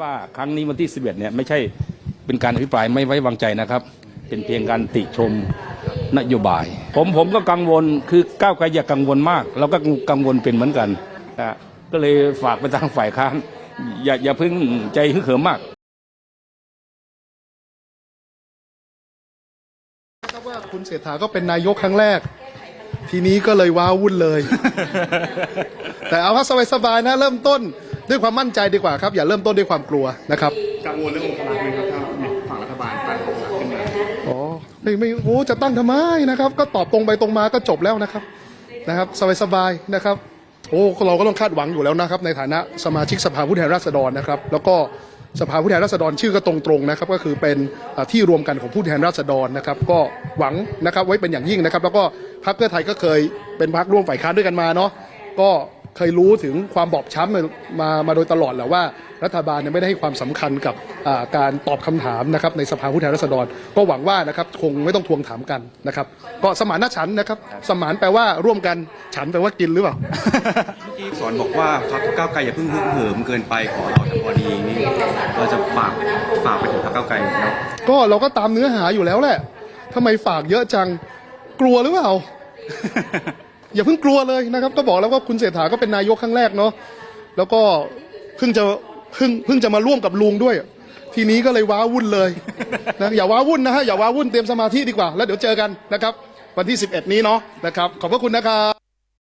ว่าครั้งนี้วันที่ 11 เนี่ยไม่ใช่เป็นการอภิปรายไม่ไว้วางใจนะครับ เป็นเพียงการติชมนโยบาย ผมผมก็กังวลคือก้าวไกลอย่ากังวลมาก เราก็กังวลเป็นเหมือนกันนะก็เลยฝากไปทางฝ่ายค้านอย่าอย่าเพิ่งใจฮึกเหิมมากครับว่าคุณเศรษฐาก็เป็นนายกครั้งแรก ทีนี้ก็เลยว้าวุ่นเลย แต่เอาว่าสบายๆนะเริ่มต้น ด้วยความมั่นใจดีกว่าครับ อย่าเริ่มต้นด้วยความกลัวนะครับกังวลเรื่ององค์กรไหมครับถ้ามีฝั่งรัฐบาลตั้งองค์กรขึ้นมาอ๋อไม่ไม่โอ้จะตั้งทำไมนะครับ ก็ตอบตรงไปตรงมาก็จบแล้วนะครับนะครับ สบายๆนะครับโอ้เราก็ต้องคาดหวังอยู่แล้วนะครับ ในฐานะสมาชิกสภาผู้แทนราษฎรนะครับ แล้วก็สภาผู้แทนราษฎรชื่อก็ตรงๆนะครับ ก็คือเป็นอ่าที่รวมกันของผู้แทนราษฎรนะครับ ก็หวังนะครับไว้เป็นอย่างยิ่งนะครับ แล้วก็พรรคเพื่อไทยก็เคยเป็นพรรคร่วมฝ่ายค้านด้วยกันมาเนาะก็ เคยรู้ถึงความบอบช้ำมามามาโดยตลอดแหละว่า รัฐบาลเนี่ยไม่ได้ให้ความสำคัญกับอ่าการตอบคำถามนะครับในสภาผู้แทนราษฎร ก็หวังว่านะครับคงไม่ต้องทวงถามกันนะครับ ก็สมานฉันท์นะครับ สมานแปลว่าร่วมกันฉันแปลว่ากินหรือเปล่าเมื่อกี้สอนบอกว่าพรรคก้าวไกลอย่าเพิ่งฮึกเหิมเกินไปขอเราแต่พอดีนี่เราจะฝากฝากไปถึงพรรคก้าวไกลนะก็เราก็ตามเนื้อหาอยู่แล้วแหละทำไมฝากเยอะจัง กลัวหรือเปล่า อย่าเพิ่งกลัวเลยนะครับ ก็บอกแล้วว่าคุณเศรษฐาก็เป็นนายกครั้งแรกเนาะแล้วก็เพิ่งจะเพิ่งเพิ่งจะมาร่วมกับลุงด้วย ทีนี้ก็เลยว้าวุ่นเลยนะอย่าว้าวุ่นนะฮะอย่าว้าวุ่นเตรียมสมาธิดีกว่า แล้วเดี๋ยวเจอกันนะครับ วันที่ 11 นี้เนาะนะครับขอบพระคุณนะครับ